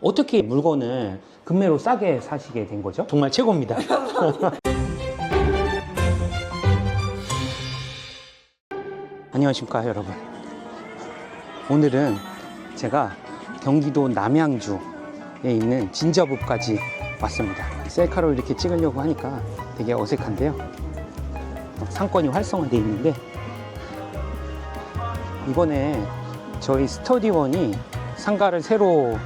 어떻게 물건을 금매로 싸게 사시게 된 거죠? 정말 최고입니다. 안녕하십니까 여러분. 오늘은 제가 경기도 남양주에 있는 진저읍까지 왔습니다. 셀카로 이렇게 찍으려고 하니까 되게 어색한데요. 어, 상권이 활성화되어 있는데 이번에 저희 스터디원이 상가를 새로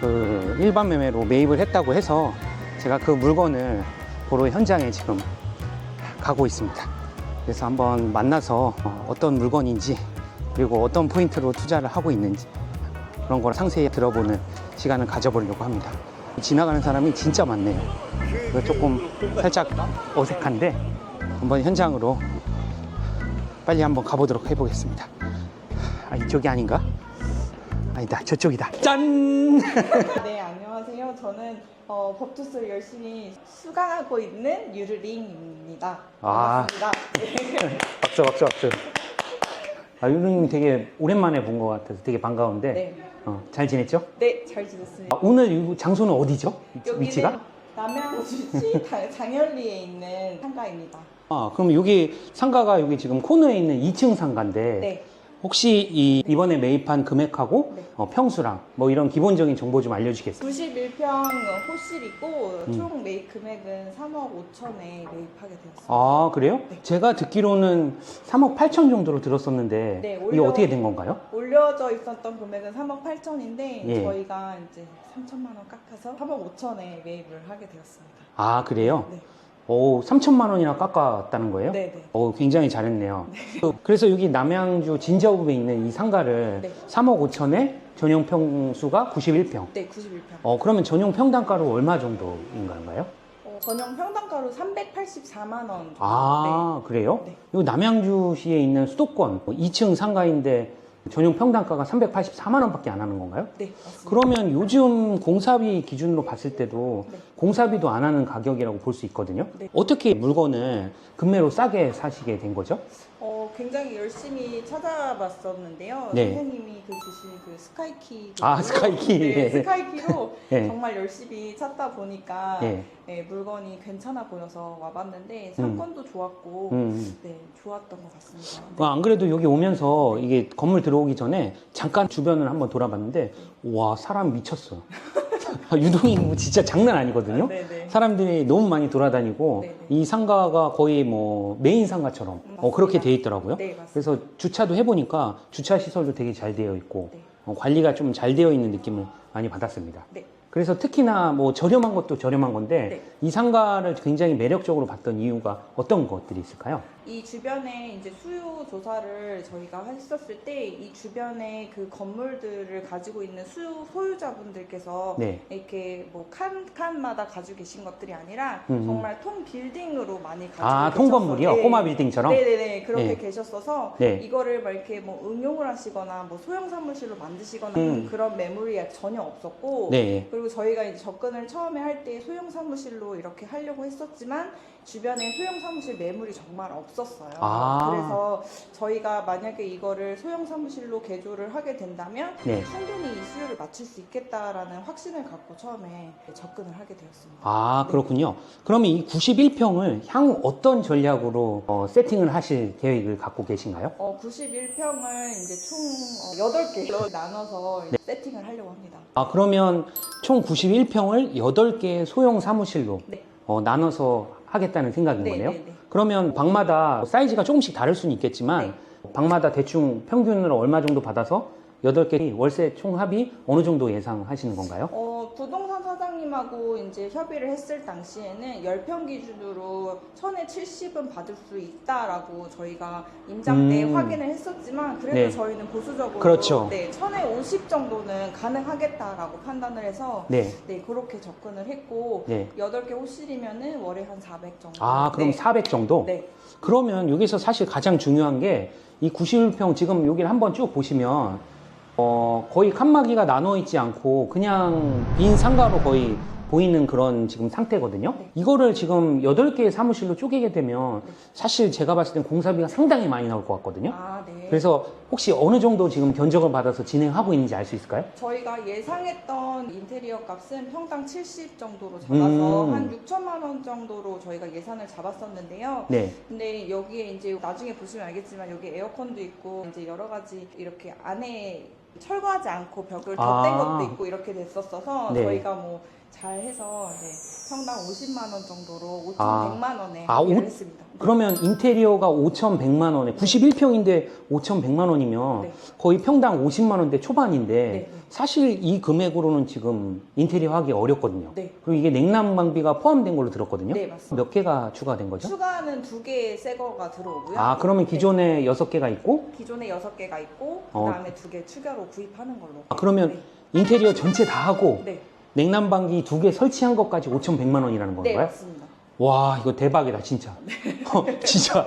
그 일반 매매로 매입을 했다고 해서 제가 그 물건을 보러 현장에 지금 가고 있습니다. 그래서 한번 만나서 어, 어떤 물건인지 그리고 어떤 포인트로 투자를 하고 있는지 그런 걸 상세히 들어보는 시간을 가져보려고 합니다. 지나가는 사람이 진짜 많네요. 그래서 조금 살짝 어색한데 한번 현장으로 빨리 한번 가보도록 해보겠습니다. 아, 이쪽이 아닌가? 아니다, 저쪽이다. 짠! 네, 안녕하세요. 저는 어, 법투스를 열심히 수강하고 있는 유르링입니다. 아. 반갑습니다. 네. 박수, 박수, 박수. 아, 유릉님 되게 오랜만에 본 것 같아서 되게 반가운데 네. 어, 잘 지냈죠? 네, 잘 지냈습니다. 아, 오늘 이 장소는 어디죠? 여기는 위치가? 남양주시 다- 장현리에 있는 상가입니다. 아, 그럼 여기 상가가 여기 지금 코너에 있는 2층 상가인데 네. 혹시 이 이번에 매입한 금액하고 네. 어, 평수랑 뭐 이런 기본적인 정보 좀 알려주겠어요? 91평 호실이고 음. 총 매입 금액은 3억 5천에 매입하게 되었습니다. 아, 그래요? 네. 제가 듣기로는 3억 8천 정도로 들었었는데 네, 이게 올려- 어떻게 된 건가요? 올려져 있었던 금액은 3억 8천인데 예. 저희가 이제 3천만 원 깎아서 3억 5천에 매입을 하게 되었습니다. 아, 그래요? 네. 오, 3천만 원이나 깎았다는 거예요? 네, 네. 오, 굉장히 잘했네요. 그래서 여기 남양주 진저읍에 있는 이 상가를 네. 3억 5천에 전용 평수가 91평. 네, 91평. 어, 그러면 전용 평당가로 얼마 정도인 건가요? 어, 전용 평당가로 384만 원 정도. 아, 그래요? 네. 이 남양주시에 있는 수도권 2층 상가인데 전용 평당가가 384만 원밖에 안 하는 건가요? 네. 네, 맞습니다. 그러면 요즘 공사비 기준으로 봤을 때도 네. 공사비도 안 하는 가격이라고 볼 수 있거든요. 네. 어떻게 물건을 금매로 싸게 사시게 된 거죠? 어, 굉장히 열심히 찾아봤었는데요. 네. 선생님이 그 주신 그 스카이키. 아, 스카이키. 네, 예. 스카이키로 예. 정말 열심히 찾다 보니까 예. 네, 물건이 괜찮아 보여서 와봤는데 상권도 좋았고 음. 네, 좋았던 것 같습니다. 그안 그래도 여기 오면서 이게 건물 들어오기 전에 잠깐 주변을 한번 돌아봤는데 와 사람 미쳤어. 유동이 뭐 진짜 장난 아니거든요. 네, 네. 사람들이 너무 많이 돌아다니고 네네. 이 상가가 거의 뭐 메인 상가처럼 어. 그렇게 돼 있더라고요. 네. 그래서 주차도 해보니까 주차 시설도 되게 잘 되어 있고 네. 어, 관리가 좀 잘 되어 있는 느낌을 많이 받았습니다. 네. 그래서 특히나 뭐 저렴한 것도 저렴한 건데 네. 이 상가를 굉장히 매력적으로 봤던 이유가 어떤 것들이 있을까요? 이 주변에 이제 수요 조사를 저희가 했었을 때 이 주변에 그 건물들을 가지고 있는 수요 소유자분들께서 네. 이렇게 뭐 칸 칸마다 가지고 계신 것들이 아니라 음, 음. 정말 통 빌딩으로 많이 가지고 아, 계셨어요. 통건물이요? 네. 꼬마 빌딩처럼? 네네네 그렇게 네. 계셨어서 네. 이거를 막 이렇게 뭐 응용을 하시거나 뭐 소형 사무실로 만드시거나 음. 그런 매물이 전혀 없었고 네. 그리고 저희가 이제 접근을 처음에 할 때 소형 사무실로 이렇게 하려고 했었지만 주변에 소형 사무실 매물이 정말 없었어요. 아. 그래서 저희가 만약에 이거를 소형 사무실로 개조를 하게 된다면 네. 충분히 이 수요를 맞출 수 있겠다라는 확신을 갖고 처음에 접근을 하게 되었습니다. 아, 네. 그렇군요. 그러면 이 91평을 향후 어떤 전략으로 어, 세팅을 하실 계획을 갖고 계신가요? 어, 91평을 이제 총 어, 8개로 나눠서 네. 세팅을 하려고 합니다. 아, 그러면 총 91평을 8개의 소형 사무실로 네. 어, 나눠서 하겠다는 생각인 네, 거네요? 네, 네. 그러면 방마다 사이즈가 조금씩 다를 수는 있겠지만 방마다 대충 평균으로 얼마 정도 받아서 8개 월세 총합이 어느 정도 예상하시는 건가요? 어, 부동산 사장님하고 이제 협의를 했을 당시에는 10평 기준으로 천에 70은 받을 수 있다라고 저희가 임장 때 음. 확인을 했었지만 그래도 네. 저희는 보수적으로 그렇죠. 네, 천에 50 정도는 가능하겠다라고 판단을 해서 네. 네, 그렇게 접근을 했고 네. 8개 호실이면은 월에 한 400 정도. 아, 그럼 네. 400 정도? 네. 그러면 여기서 사실 가장 중요한 게 이 91평 지금 여기를 한번 쭉 보시면 어, 거의 칸막이가 나눠 있지 않고 그냥 빈 상가로 거의 보이는 그런 지금 상태거든요. 네. 이거를 지금 8개의 사무실로 쪼개게 되면 네. 사실 제가 봤을 땐 공사비가 상당히 많이 나올 것 같거든요. 아, 네. 그래서 혹시 어느 정도 지금 견적을 받아서 진행하고 있는지 알 수 있을까요? 저희가 예상했던 인테리어 값은 평당 70 정도로 잡아서 음. 한 6천만 원 정도로 저희가 예산을 잡았었는데요. 네. 근데 여기에 이제 나중에 보시면 알겠지만 여기 에어컨도 있고 이제 여러 가지 이렇게 안에 철거하지 않고 벽을 덧댄 아. 것도 있고 이렇게 됐었어서 네. 저희가 뭐 잘 해서 네, 평당 50만 원 정도로 아. 5,100만 원에 아, 오- 했습니다. 그러면 인테리어가 5,100만 원에 91평인데 5,100만 원이면 네. 거의 평당 50만 원대 초반인데 네, 네. 사실 이 금액으로는 지금 인테리어 하기 어렵거든요. 네. 그리고 이게 냉난방비가 포함된 걸로 들었거든요. 네, 맞습니다. 몇 개가 추가된 거죠? 추가는 두 개의 새 거가 들어오고요. 아, 그러면 네. 기존에 여섯 개가 있고 기존에 여섯 개가 있고 어. 그다음에 두 개 추가로 구입하는 걸로. 아, 그러면 네. 인테리어 전체 다 하고 네. 냉난방기 두 개 설치한 것까지 5,100만 원이라는 네, 건가요? 맞습니다. 와, 이거 대박이다, 진짜. 어, 진짜.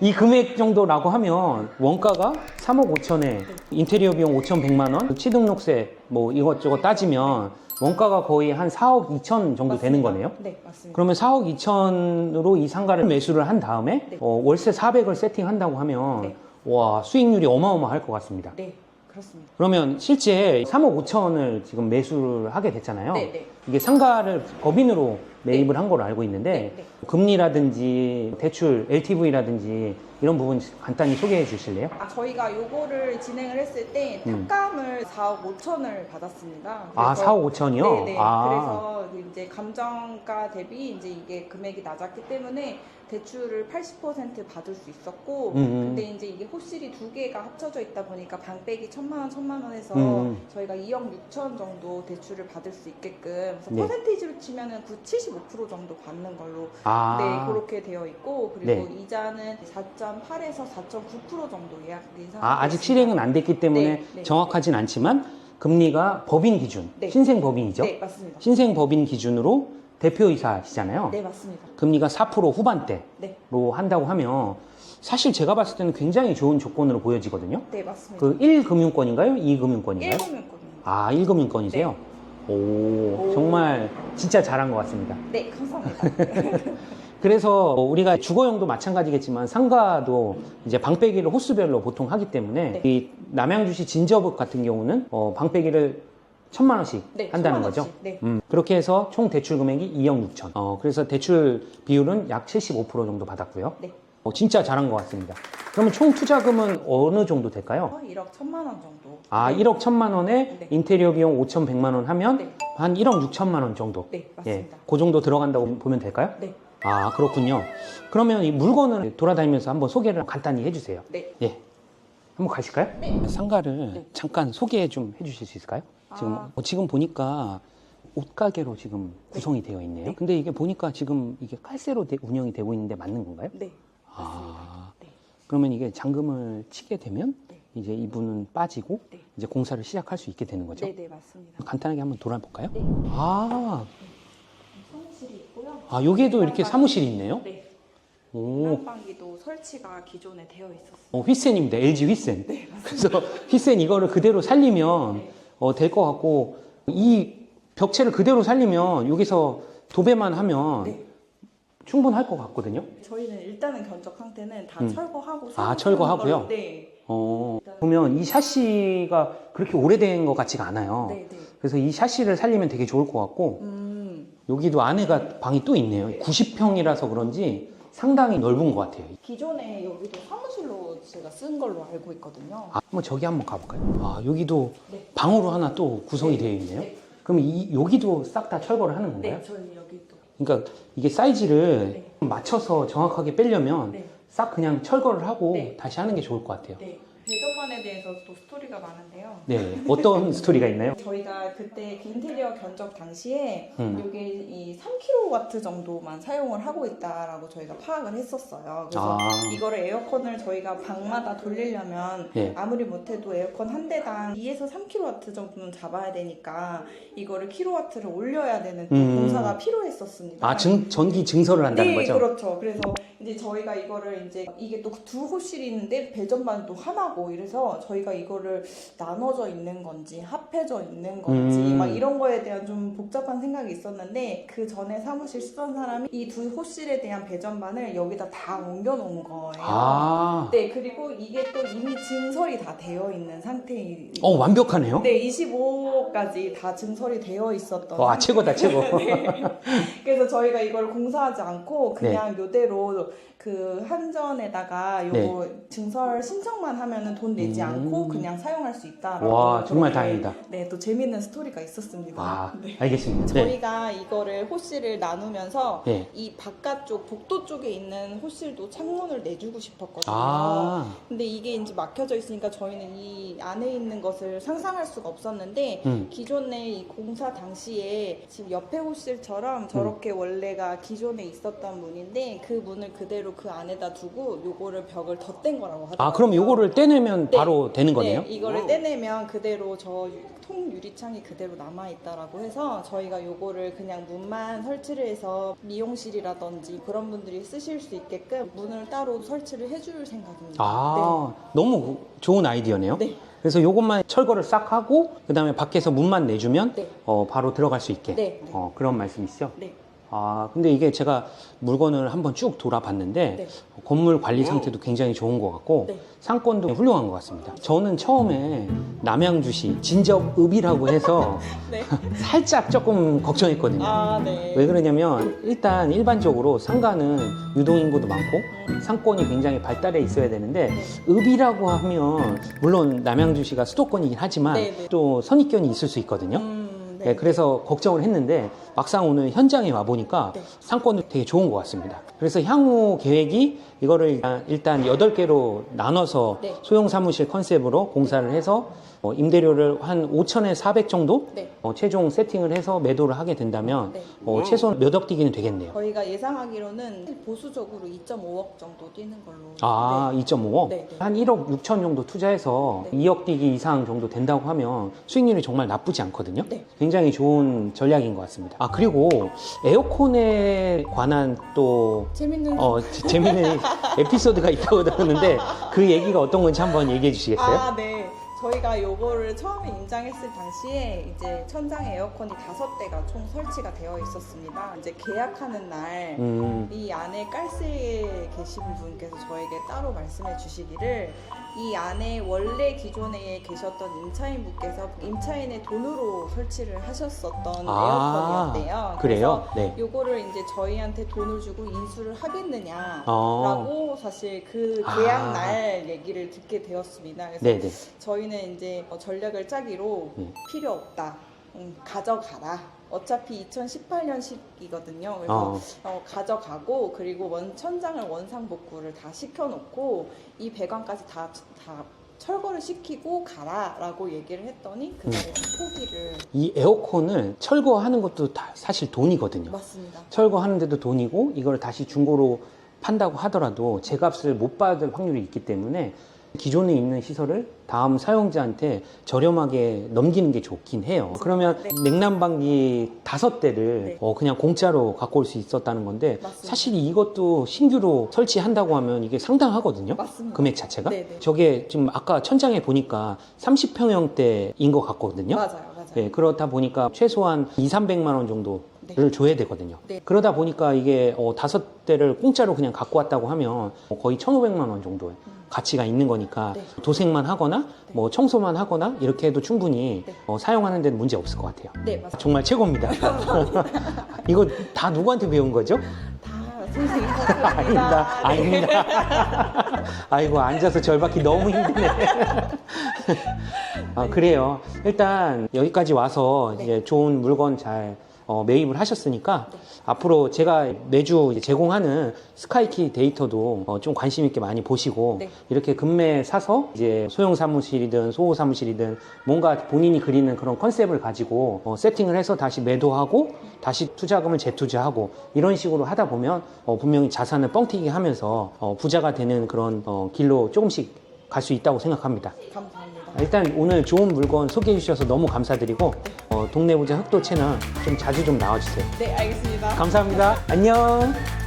이 금액 정도라고 하면 원가가 3억 5천에 인테리어 비용 5,100만 원, 취등록세 뭐 이것저것 따지면 원가가 거의 한 4억 2천 정도 되는. 거네요. 네, 맞습니다. 그러면 4억 2천으로 이 상가를 매수를 한 다음에 네. 어, 월세 400을 세팅한다고 하면 네. 와 수익률이 어마어마할 것 같습니다. 네, 그렇습니다. 그러면 실제 3억 5천을 지금 매수를 하게 됐잖아요. 네, 네. 이게 상가를 법인으로 매입을 한 걸로 알고 있는데 네, 네. 금리라든지 대출 LTV라든지 이런 부분 간단히 소개해 주실래요? 아, 저희가 요거를 진행을 했을 때 음. 탑감을 4억 5천을 받았습니다. 아, 그래서- 4억 5천이요? 네네. 아. 그래서 이제 감정가 대비 이제 이게 금액이 낮았기 때문에 대출을 80% 받을 수 있었고, 음, 음. 근데 이제 이게 호실이 두 개가 합쳐져 있다 보니까 방백이 천만 원, 천만 원 해서 음. 저희가 2억 6천 정도 대출을 받을 수 있게끔 그래서 네. 퍼센테이지로 치면은 9, 75% 정도 받는 걸로 아. 네, 그렇게 되어 있고 그리고 네. 이자는 4.8에서 4.9% 정도 예약 예상. 아, 아직 실행은 안 됐기 때문에 네, 네. 정확하진 않지만 금리가 법인 기준, 네. 신생 법인이죠? 네, 맞습니다. 신생 법인 기준으로 대표이사시잖아요. 네, 맞습니다. 금리가 4% 후반대로 네, 한다고 하면 사실 제가 봤을 때는 굉장히 좋은 조건으로 보여지거든요. 네, 맞습니다. 그 1금융권인가요? 2금융권인가요? 1금융권입니다. 아, 1금융권이세요? 오, 오. 정말 진짜 잘한 것 같습니다. 네, 감사합니다. 그래서 우리가 주거용도 마찬가지겠지만 상가도 이제 방빼기를 호수별로 보통 하기 때문에 네. 이 남양주시 진저북 같은 경우는 어, 방빼기를 천만 원씩 네, 한다는 천만 거죠. 원씩, 네. 음, 그렇게 해서 총 대출 금액이 2억 6천. 어, 그래서 대출 비율은 약 75% 정도 받았고요. 네. 어, 진짜 잘한 것 같습니다. 그러면 총 투자금은 어느 정도 될까요? 1억 1천만 원 정도. 아, 네. 1억 1천만 원에 네. 인테리어 비용 5,100만 원 하면 네. 한 1억 6천만 원 정도. 네, 맞습니다. 예, 그 정도 들어간다고 보면 될까요? 네, 아, 그렇군요. 그러면 이 물건을 돌아다니면서 한번 소개를 간단히 해주세요. 네. 예. 한번 가실까요? 네. 상가를 네. 잠깐 소개 좀 해주실 수 있을까요? 지금, 아. 어, 지금 보니까 옷가게로 지금 구성이 되어 있네요. 네. 근데 이게 보니까 지금 이게 칼세로 되- 운영이 되고 있는데 맞는 건가요? 네. 아, 네. 그러면 이게 잔금을 치게 되면 네. 이제 이분은 빠지고 네. 이제 공사를 시작할 수 있게 되는 거죠? 네, 네, 맞습니다. 간단하게 한번 돌아볼까요? 네. 아, 사무실이 있고요. 아, 여기에도 이렇게 사무실이 있네요? 네. 오, 난방기도 설치가 기존에 되어 있었어요. 어, 휘센입니다. LG 휘센. 네, 그래서 휘센 이거를 그대로 살리면 네. 어, 될 것 같고 이 벽체를 그대로 살리면 여기서 도배만 하면 네. 충분할 것 같거든요. 저희는 일단은 견적 상태는 다 음. 철거하고 아, 철거하고요? 네. 어, 보면 이 샤시가 그렇게 오래된 것 같지가 않아요. 네, 네. 그래서 이 샤시를 살리면 되게 좋을 것 같고 음. 여기도 안에가 방이 또 있네요. 90평이라서 그런지 상당히 넓은 것 같아요. 기존에 여기도 사무실로 제가 쓴 걸로 알고 있거든요. 아, 한번 저기 한번 가볼까요? 아, 여기도 네. 방으로 하나 또 구성이 되어 있네요. 네. 그럼 이, 여기도 싹 다 철거를 하는 건가요? 네, 저희 여기도. 그러니까 이게 사이즈를 네. 맞춰서 정확하게 빼려면 네. 싹 그냥 철거를 하고 네. 다시 하는 게 좋을 것 같아요. 네. 배전반에 대해서 또 스토리가 많은데요. 네. 어떤 스토리가 있나요? 저희가 그때 그 인테리어 견적 당시에 음. 이게 이 3kW 정도만 사용을 하고 있다라고 저희가 파악을 했었어요. 그래서 아. 이거를 에어컨을 저희가 방마다 돌리려면 예. 아무리 못해도 에어컨 한 대당 2에서 3kW 정도는 잡아야 되니까 이거를 킬로와트를 올려야 되는 또 음. 공사가 필요했었습니다. 아, 증, 전기 증설을 한다는 네, 거죠? 그렇죠. 그래서 이제 저희가 이거를 이제 이게 또 두 호실이 있는데 배전반도 하나고 하고 이래서 저희가 이거를 나눠져 있는 건지 합해져 있는 건지 음. 막 이런 거에 대한 좀 복잡한 생각이 있었는데 그 전에 사무실 쓰던 사람이 이 두 호실에 대한 배전반을 여기다 다 옮겨 놓은 거예요. 아, 네, 그리고 이게 또 이미 증설이 다 되어 있는 상태이고 어 완벽하네요. 네, 25호까지 다 증설이 되어 있었던 와 최고다 최고. 네. 그래서 저희가 이걸 공사하지 않고 네. 그냥 요대로 그 한전에다가 요거 증설 신청만 하면은 돈 내지 음. 않고 그냥 사용할 수 있다라고 와 정말 그렇게, 다행이다. 네, 또 재밌는 스토리가 있었습니다. 아 네. 알겠습니다. 네. 저희가 이거를 호실을 나누면서 네. 이 바깥쪽 복도 쪽에 있는 호실도 창문을 내주고 싶었거든요. 아, 근데 이게 이제 막혀져 있으니까 저희는 이 안에 있는 것을 상상할 수가 없었는데 음. 기존에 이 공사 당시에 지금 옆에 호실처럼 저렇게 음. 원래가 기존에 있었던 문인데 그 문을 그대로 그 안에다 두고 요거를 벽을 덧댄 거라고 하더라고요. 아 그럼 요거를 떼내면 네. 바로 되는 거네요? 네, 이거를 떼내면 그대로 저 통 유리창이 그대로 남아 있다라고 해서 저희가 요거를 그냥 문만 설치를 해서 미용실이라든지 그런 분들이 쓰실 수 있게끔 문을 따로 설치를 해줄 생각입니다. 아 너무 좋은 아이디어네요. 네. 그래서 요것만 철거를 싹 하고 그다음에 밖에서 문만 내주면 네. 어, 바로 들어갈 수 있게 네. 네. 어, 그런 말씀이시죠? 네. 아 근데 이게 제가 물건을 한번 쭉 돌아봤는데 네. 건물 관리 상태도 굉장히 좋은 것 같고 네. 상권도 훌륭한 것 같습니다. 저는 처음에 남양주시 진접읍이라고 해서 네. 살짝 조금 걱정했거든요. 아, 네. 왜 그러냐면 일단 일반적으로 상가는 유동인구도 많고 상권이 굉장히 발달해 있어야 되는데 네. 읍이라고 하면 물론 남양주시가 수도권이긴 하지만 네, 네. 또 선입견이 있을 수 있거든요. 음, 네, 그래서 걱정을 했는데 막상 오늘 현장에 와 보니까 네. 상권도 되게 좋은 것 같습니다. 그래서 향후 계획이 이거를 일단 8개로 나눠서 네. 소형 사무실 컨셉으로 공사를 해서 어, 임대료를 한 5천에 400 정도 네. 어, 최종 세팅을 해서 매도를 하게 된다면 네. 어, 최소 몇억 뛰기는 되겠네요. 저희가 예상하기로는 보수적으로 2.5억 정도 뛰는 걸로. 아, 네. 2.5억? 네, 네. 한 1억 6천 정도 투자해서 네. 2억 뛰기 이상 정도 된다고 하면 수익률이 정말 나쁘지 않거든요. 네. 굉장히 좋은 전략인 것 같습니다. 아, 그리고 에어컨에 관한 또 재밌는 어, 재- 재미있는 에피소드가 있다고 들었는데 그 얘기가 어떤 건지 한번 얘기해 주시겠어요? 아, 네. 저희가 요거를 처음에 임장했을 당시에 이제 천장 에어컨이 다섯 대가 총 설치가 되어 있었습니다. 이제 계약하는 날 음, 이 안에 깔스에 계신 분께서 저에게 따로 말씀해 주시기를 이 안에 원래 기존에 계셨던 임차인 분께서 임차인의 돈으로 설치를 하셨었던 아, 에어컨이었대요. 그래요? 네. 그래서 요거를 이제 저희한테 돈을 주고 인수를 하겠느냐라고 어, 사실 그 아. 계약 날 얘기를 듣게 되었습니다. 그래서 네네. 저희는 이제 어, 전략을 짜기로 음. 필요 없다. 음, 가져가라. 어차피 2018년식이거든요. 그래서 어, 어, 가져가고 그리고 원 천장을 원상 복구를 다 시켜놓고 이 배관까지 다, 다 철거를 시키고 가라라고 얘기를 했더니 그날에 포기를 이 에어컨을 철거하는 것도 다 사실 돈이거든요. 맞습니다. 철거하는데도 돈이고 이걸 다시 중고로 판다고 하더라도 제 값을 못 받을 확률이 있기 때문에 기존에 있는 시설을 다음 사용자한테 저렴하게 넘기는 게 좋긴 해요. 그러면 네. 냉난방기 다섯 대를 네. 어, 그냥 공짜로 갖고 올 수 있었다는 건데 맞습니다. 사실 이것도 신규로 설치한다고 하면 이게 상당하거든요. 맞습니다. 금액 자체가. 네네. 저게 지금 아까 천장에 보니까 30평형대인 것 같거든요. 맞아요, 맞아요. 네, 그렇다 보니까 최소한 2, 300만 원 정도를 줘야 되거든요. 네. 그러다 보니까 이게 어, 다섯 대를 공짜로 그냥 갖고 왔다고 하면 어, 거의 1,500만 원 정도의 가치가 있는 거니까 네. 도색만 하거나 뭐 청소만 하거나 이렇게 해도 충분히 네. 어, 사용하는 데는 문제 없을 것 같아요. 네, 맞습니다. 정말 최고입니다. 이거 다 누구한테 배운 거죠? 다 선생님 아닙니다. 아닙니다. 아이고, 앉아서 절받기 너무 힘드네. 아, 그래요. 일단 여기까지 와서 네. 이제 좋은 물건 잘 어, 매입을 하셨으니까 앞으로 제가 매주 제공하는 스카이키 데이터도 어, 좀 관심 있게 많이 보시고 네. 이렇게 금매 사서 이제 소형 사무실이든 소호 사무실이든 뭔가 본인이 그리는 그런 컨셉을 가지고 어, 세팅을 해서 다시 매도하고 다시 투자금을 재투자하고 이런 식으로 하다 보면 어, 분명히 자산을 뻥튀기 하면서 어, 부자가 되는 그런 어, 길로 조금씩 갈 수 있다고 생각합니다. 감사합니다. 일단 오늘 좋은 물건 소개해 주셔서 너무 감사드리고 어, 동네 부자 흑도 채널 좀 자주 좀 나와주세요. 네, 알겠습니다. 감사합니다. 안녕.